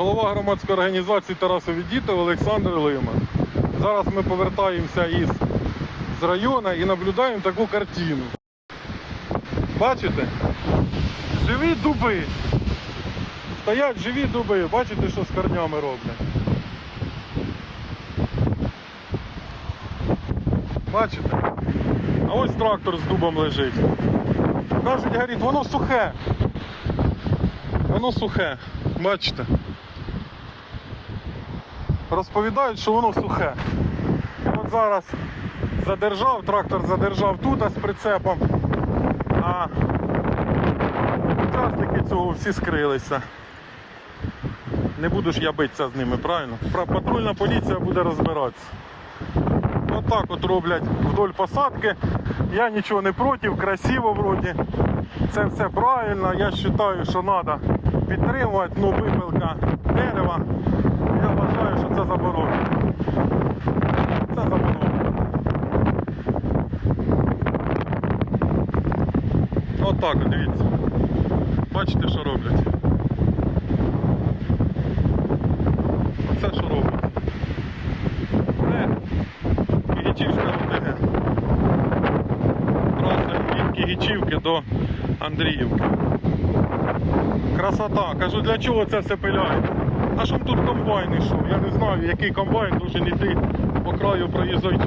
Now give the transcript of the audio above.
голова громадської організації Тарасові діти Олександр Лиман. Зараз ми повертаємося із з району і наблюдаємо таку картину. Бачите? Живі дуби. Стоять живі дуби. Бачите, що з корнями роблять? Бачите? А ось трактор з дубом лежить. Кажуть, говорить, воно сухе. Воно сухе. Бачите? Розповідають, що воно сухе. От зараз задержав, трактор задержав тут з прицепом, а учасники цього всі скрилися. Не буду ж я битися з ними, правильно? Пра- Патрульна поліція буде розбиратися. Отак от роблять вдоль посадки. Я нічого не проти, красиво вроді. Це все правильно. Я вважаю, що треба підтримувати, ну випилка дерева. Що це заборонено. Це заборонено. Отак, от, дивіться. Бачите, що роблять. Оце що робиться. Це Кігічівська ОТГ. Траса від Кігічівки до Андріївки. Красота. Кажу, для чого це все пиляють? А щоб тут комбайн йшов? Я не знаю, який комбайн должен йти по краю проїзної.